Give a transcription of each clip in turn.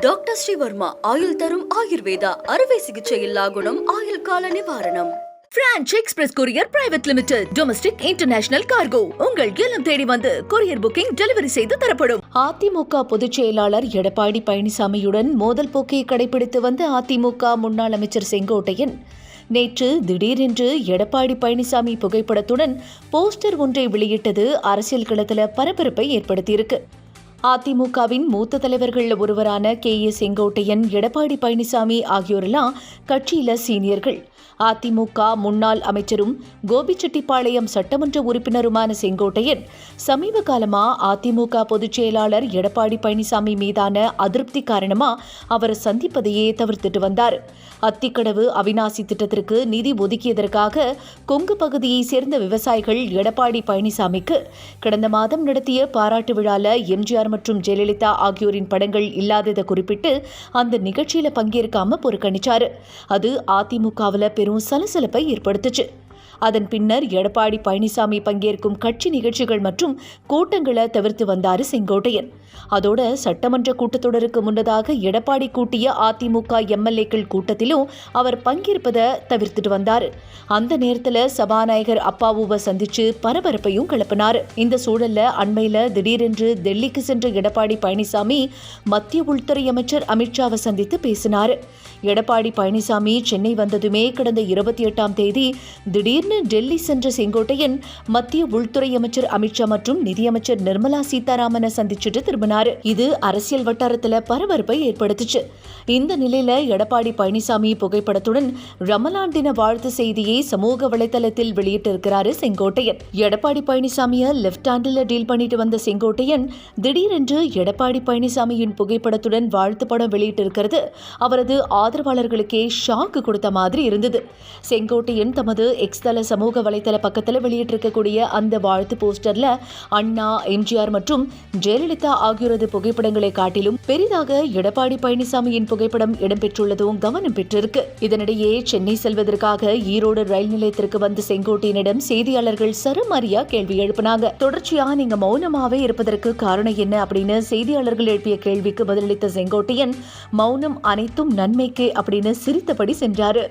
Doctor Sreevarma ஆயுள் தரும் ஆயுர்வேதா அறுவை சிகிச்சையில்லா குணம் ஆயுள் கால நிவாரணம். Branch express courier private limited domestic international cargo உங்கள் இல்லம் தேடி வந்து கொரியர் புக்கிங் டெலிவரி செய்து தரப்படும். அதிமுக பொதுச் செயலாளர் எடப்பாடி பழனிசாமியுடன் மோதல் போக்கை கடைபிடித்து வந்த அதிமுக முன்னாள் அமைச்சர் செங்கோட்டையன். நேற்று திடீரென்று எடப்பாடி பழனிசாமி புகைப்படத்துடன் போஸ்டர் ஒன்றை வெளியிட்டது அரசியல் களத்தில் பரபரப்பை ஏற்படுத்தியிருக்கு. அதிமுகவின் மூத்த தலைவர்கள் ஒருவரான கே ஏ செங்கோட்டையன் எடப்பாடி பழனிசாமி ஆகியோரெல்லாம் கட்சியில சீனியர்கள். அதிமுக முன்னாள் அமைச்சரும் கோபிச்செட்டிப்பாளையம் சட்டமன்ற உறுப்பினருமான செங்கோட்டையன் சமீப காலமா அதிமுக பொதுச் செயலாளர் எடப்பாடி பழனிசாமி மீதான அதிருப்தி காரணமா அவர் சந்திப்பதையே தவிர்த்துட்டு வந்தார். அத்திக்கடவு அவினாசி திட்டத்திற்கு நிதி ஒதுக்கியதற்காக கொங்கு பகுதியை சேர்ந்த விவசாயிகள் எடப்பாடி பழனிசாமிக்கு கடந்த மாதம் நடத்திய பாராட்டு விழால எம்ஜிஆர் மற்றும் ஜெயலலிதா ஆகியோரின் படங்கள் இல்லாததை குறிப்பிட்டு அந்த நிகழ்ச்சியில் பங்கேற்காம புறக்கணிச்சாரு. அது அதிமுகவில் பெரும் சலசலப்பை ஏற்படுத்துச்சு. அதன் பின்னர் எடப்பாடி பழனிசாமி பங்கேற்கும் கட்சி நிகழ்ச்சிகள் மற்றும் கூட்டங்களை தவிர்த்து வந்தார் செங்கோட்டையன். அதோட சட்டமன்ற கூட்டத்தொடருக்கு முன்னதாக எடப்பாடி கூட்டிய அதிமுக எம்எல்ஏக்கள் கூட்டத்திலும் அவர் பங்கேற்பதை தவிர்த்துட்டு வந்தார். அந்த நேரத்தில் சபாநாயகர் அப்பாவுவை சந்திச்சு பரபரப்பையும் கிளப்பினார். இந்த சூழல்ல அண்மையில திடீரென்று டெல்லிக்கு சென்ற எடப்பாடி பழனிசாமி மத்திய உள்துறை அமைச்சர் அமித்ஷாவை சந்தித்து பேசினார். எடப்பாடி பழனிசாமி சென்னை வந்ததுமே கடந்த இருபத்தி எட்டாம் தேதி திடீர்னு இன்று டெல்லி சென்ற செங்கோட்டையன் மத்திய உள்துறை அமைச்சர் அமித்ஷா மற்றும் நிதியமைச்சர் நிர்மலா சீதாராமனை சந்திச்சுட்டு திரும்பினாரு. இது அரசியல் வட்டாரத்துல பரபரப்பை ஏற்படுத்துச்சு. இந்த நிலையில எடப்பாடி பழனிசாமி புகைப்படத்துடன் ரமலான் தின வாழ்த்து செய்தியை சமூக வலைதளத்தில் வெளியிட்டிருக்கிறாரு செங்கோட்டையன். எடப்பாடி பழனிசாமிய லெப்ட் ஹேண்டில் டீல் பண்ணிட்டு வந்த செங்கோட்டையன் திடீரென்று எடப்பாடி பழனிசாமியின் புகைப்படத்துடன் வாழ்த்து படம் வெளியிட்டிருக்கிறது. அவரது ஆதரவாளர்களுக்கே ஷாக்கு கொடுத்த மாதிரி இருந்தது. செங்கோட்டையன் தமது எக்ஸ் தள சமூக வலைதள பக்கத்தில் வெளியிட்டிருக்கக்கூடிய அந்த வாழ்த்து போஸ்டர்ல அண்ணா எம்ஜிஆர் மற்றும் ஜெயலலிதா ஆகியோரது புகைப்படங்களை காட்டிலும் பெரிதாக எடப்பாடி பழனிசாமியின் புகைப்படம் இடம்பெற்றுள்ளதும் கவனம் பெற்றிருக்கு. இதனிடையே சென்னை செல்வதற்காக ஈரோடு ரயில் நிலையத்திற்கு வந்த செங்கோட்டையனிடம் செய்தியாளர்கள் சரமாரியா கேள்வி எழுப்பினாங்க. தொடர்ச்சியா நீங்க மௌனமாவே இருப்பதற்கு காரணம் என்ன அப்படின்னு செய்தியாளர்கள் எழுப்பிய கேள்விக்கு பதிலளித்த செங்கோட்டையன் மௌனம் அனைத்தும் நன்மைக்கே அப்படின்னு சிரித்தபடி சென்றாரு.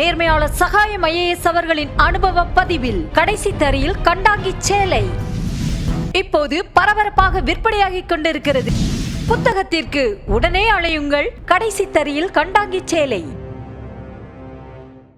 நேர்மையாளர் சகாயம் ஐஏஎஸ் அவர்களின் அனுபவ பதிவில் கடைசி தரையில் கண்டாங்கி சேலை. இப்போது பரபரப்பாக விற்பனையாகிக் கொண்டிருக்கிறது. புத்தகத்திற்கு உடனே அழையுங்கள் கடைசி தரையில் கண்டாங்கி சேலை.